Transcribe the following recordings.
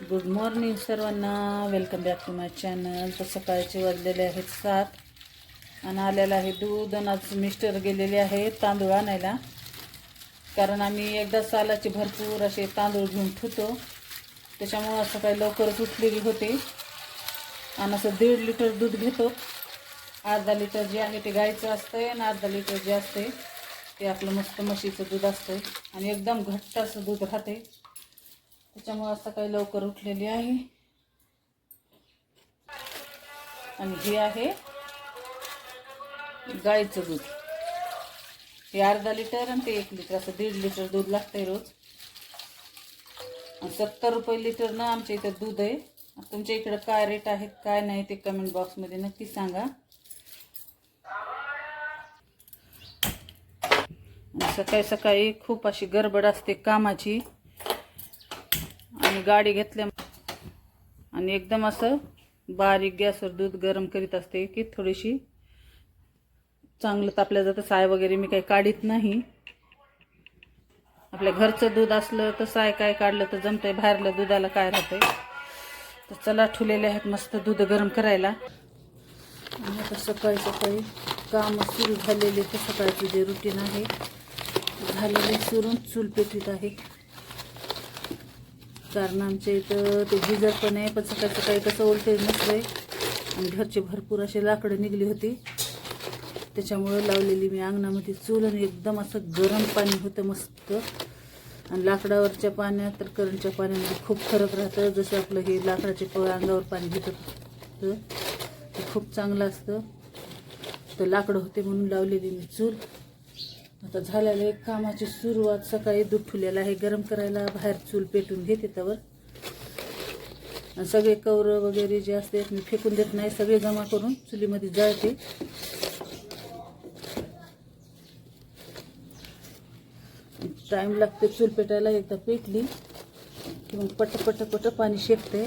Good morning सर्वांना. Welcome back to my channel तर सकाळचे वाजलेले आहेत सात. आणि आलेलं आहे दूध. आणि आज मिस्टर गेलेले आहे तांदूळ आणायला. कारण आम्ही एकदा सालाचे भरपूर असे तांदूळ घेऊन ठेवतो. त्याच्यामुळं सकाळी लवकरच उठलेली होते. आणि असं दीड लिटर दूध घेतो. अर्धा लिटर जे आहे ते गाईचं असतंय आणि अर्धा लिटर जे असते ते आपलं मस्त म्हशीचं दूध असतंय. आणि एकदम घट्ट असं दूध राहते त्याच्यामुळं असं काही लवकर उठलेली आहे. आणि हे आहे गाईचं दूध. हे अर्धा लिटर आणि ते एक लिटर असं दीड लिटर दूध लागतंय रोज. आणि सत्तर रुपये लिटरनं आमच्या इथं दूध आहे. तुमच्या इकडं काय रेट आहेत काय नाही ते कमेंट बॉक्समध्ये नक्की सांगा. सकाळी सकाळी खूप अशी गडबड असते कामाची. आणि गाडी घेतल्या आणि एकदम असं बारीक गॅसवर दूध गरम करीत असते की थोडीशी चांगलं तापल्या जातं. साय वगैरे मी काही काढीत नाही. आपल्या घरचं दूध असलं तर साय काय काढलं तर जमतंय. बाहेरलं दुधाला काय राहतंय. तर चला ठुलेले आहेत मस्त दूध गरम करायला. आणि आता सकाळी सकाळी काम सुरू झालेले तर सकाळची जे रुटीन आहे झालेले सुरून चूल पेटीत आहे. कारण आमच्या इथं ते गिजर पण आहे पण सकाळचं सकाळी कसं ओल्टेज नसलंय आणि घरचे भरपूर असे लाकडं निघली होती. त्याच्यामुळं लावलेली मी अंगणामध्ये चूल आणि एकदम असं गरम पाणी होतं मस्त. आणि लाकडावरच्या पाण्यात तर करंटच्या पाण्यामध्ये खूप फरक राहतं. जसं आपलं हे लाकडाचे पळ अंगावर पाणी घेतं ते खूप चांगलं असतं. तर लाकडं होते म्हणून लावलेली मी चूल. आता झालेलं आहे कामाची सुरुवात सकाळी दूध ठुलेलं आहे. गरम करायला बाहेर चूल पेटून घेते त्यावर. आणि सगळे कवरं वगैरे जे असते मी फेकून देत नाही. सगळे जमा करून चुलीमध्ये जाळते. टाईम लागते चूल पेटायला. एकदा पेटली की मग पट पट पट पाणी शेकते.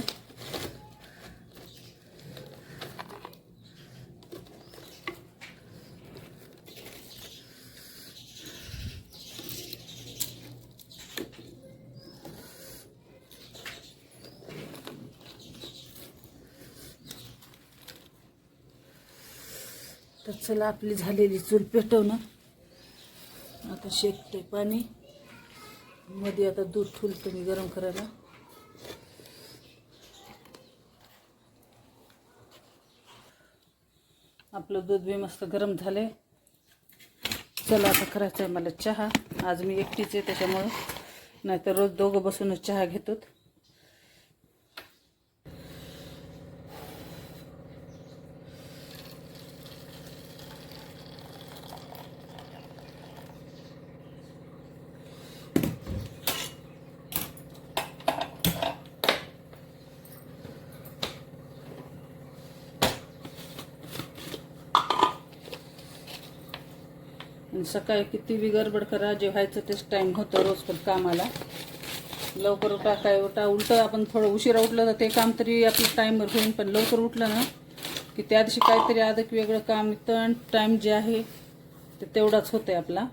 तर चला आपली झालेली चूल पेटवणं. आता शेकते पाणी. मध्ये आता दूध ठुलतं मी गरम करायला. आपलं दूध बी मस्त गरम झाले चला आता करायचं आहे मला चहा. आज मी एकटीच आहे त्याच्यामुळं नाहीतर रोज दोघं बसूनच चहा घेतो सकाळी किती बी गडबड करा जे व्हायचं तेच टाईम होतं रोज पण कामाला. लवकर उठा काय उठा उलटं आपण थोडं उशिरा उठलं तर ते काम तरी आपलं टाईमवर होईल पण लवकर उठलं ना की त्या दिवशी काहीतरी अधिक वेगळं काम निघतं आणि टाईम जे आहे ते तेवढाच होतं आहे आपला.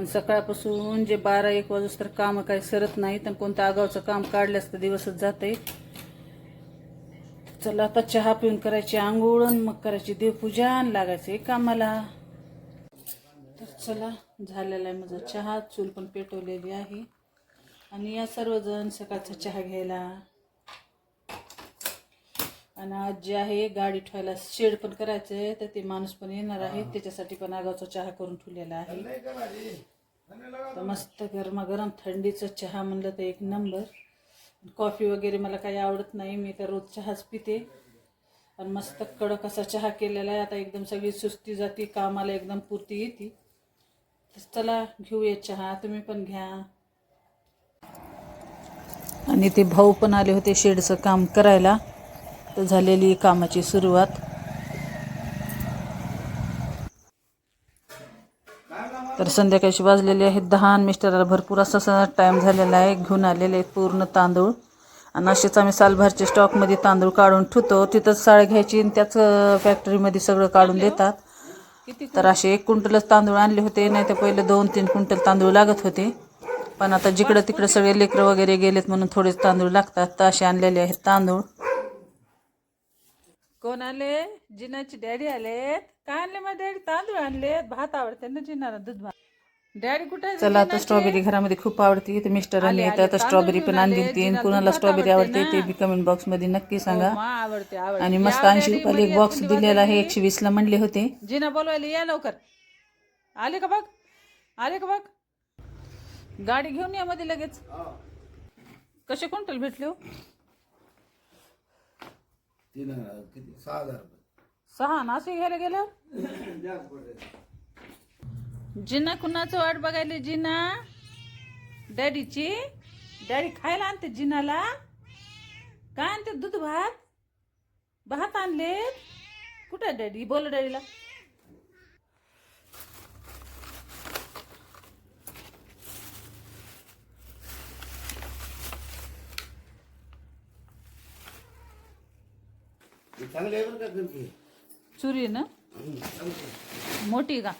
आणि सकाळपासून जे बारा एक वाजूस तर कामं काही सरत नाहीत आणि कोणतं आगावचं काम काढल्यास तर दिवसच जाते चला आता चहा पिऊन करायची आंघोळ मग करायची देवपूजा आणि लागायचे कामाला. तर चला झालेला आहे माझा चहा. चूल पण पेटवलेली आहे. आणि या सर्वजण सकाळचा चहा घ्यायला. आणि आज जे आहे गाडी ठेवायला शेड पण करायचं आहे तर ते माणूस पण येणार आहे. त्याच्यासाठी पण आगावचा चहा करून ठेवलेला आहे. तर मस्त गरमागरम थंडीचं चहा म्हणलं तर एक नंबर कॉफी वगैरे मला काही आवडत नाही मी तर रोज चहाच पिते. आणि मस्त कडक असा चहा केलेला आहे. आता एकदम सगळी सुस्ती जाती कामाला एकदम पुरती येते. तर चला घेऊया चहा. तुम्ही पण घ्या. आणि ते भाऊ पण आले होते शेडचं काम करायला. तर झालेली कामाची सुरुवात. तर संध्याकाळशी वाजलेली आहेत दहा आणि मिस्टरला भरपूर असा टाईम झालेला आहे. घेऊन आलेले आहेत पूर्ण तांदूळ. आणि असेच आम्ही सालभरचे स्टॉकमध्ये तांदूळ काढून ठेवतो. तिथंच साळ घ्यायची आणि त्याच फॅक्टरीमध्ये सगळं काढून देतात. तर असे एक क्विंटलच तांदूळ आणले होते. नाही तर पहिले दोन तीन क्विंटल तांदूळ लागत होते. पण आता जिकडं तिकडं सगळे लेकरं वगैरे गेलेत म्हणून थोडेच तांदूळ लागतात. तर असे आणलेले आहेत तांदूळ. कोण आले? जिनाची डॅडी आलेत. काय आणले मग डॅडी? तांदूळ आणलेत. भात आवडते ना जिनाला दूध भात. डॅडी कुठे चला आता स्ट्रॉबेरी घरामध्ये खूप आवडते. ते मिस्टरांनी तर आता स्ट्रॉबेरी पण आणली तीन कुणाला स्ट्रॉबेरी आवडते ते बी कमेंट बॉक्समध्ये नक्की सांगा. आवडते आणि मस्त ऐंशी रुपयाला एक बॉक्स दिलेला आहे. एकशे वीस ला म्हणले होते. जिना बोलवायला या लवकर. आले का बघ? आले का बघ? गाडी घेऊन या मध्ये लगेच. कसे क्विंटल भेटले हो? तीन किती सहा हजार सहा नाशिक घ्यायला गेलं? जिना कुणाचं वाट बघायला जिना? डॅडीची? डॅडी खायला आणते जिनाला. काय आणते दूध भात? भात आणले कुठं डॅडी? बोल डॅडीला. चांगले आहे बरं का गणपती चुरी ना? मोठी का.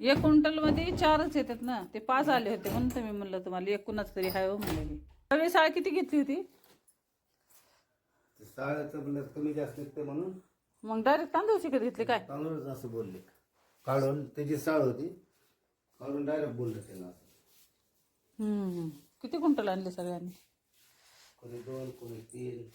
एक क्विंटलमध्ये चारच येतात ना? ते पाच आले होते म्हणून तर मी म्हणलं तुम्हाला एक कुणाच तरी हाय हो म्हणलं मी. सगळी साळ किती घेतली होती? ते साळ्याचं म्हणलं कमी जास्त निघतं म्हणून. मग डायरेक्ट तांदूळ शिकत घेतले काय? तांदूळच असं बोलले. काढून त्याची साळ होती काढून डायरेक्ट बोललं असं. हम्म. किती क्विंटल आणले सगळ्यांनी? कोणी दोन कोणी तीन.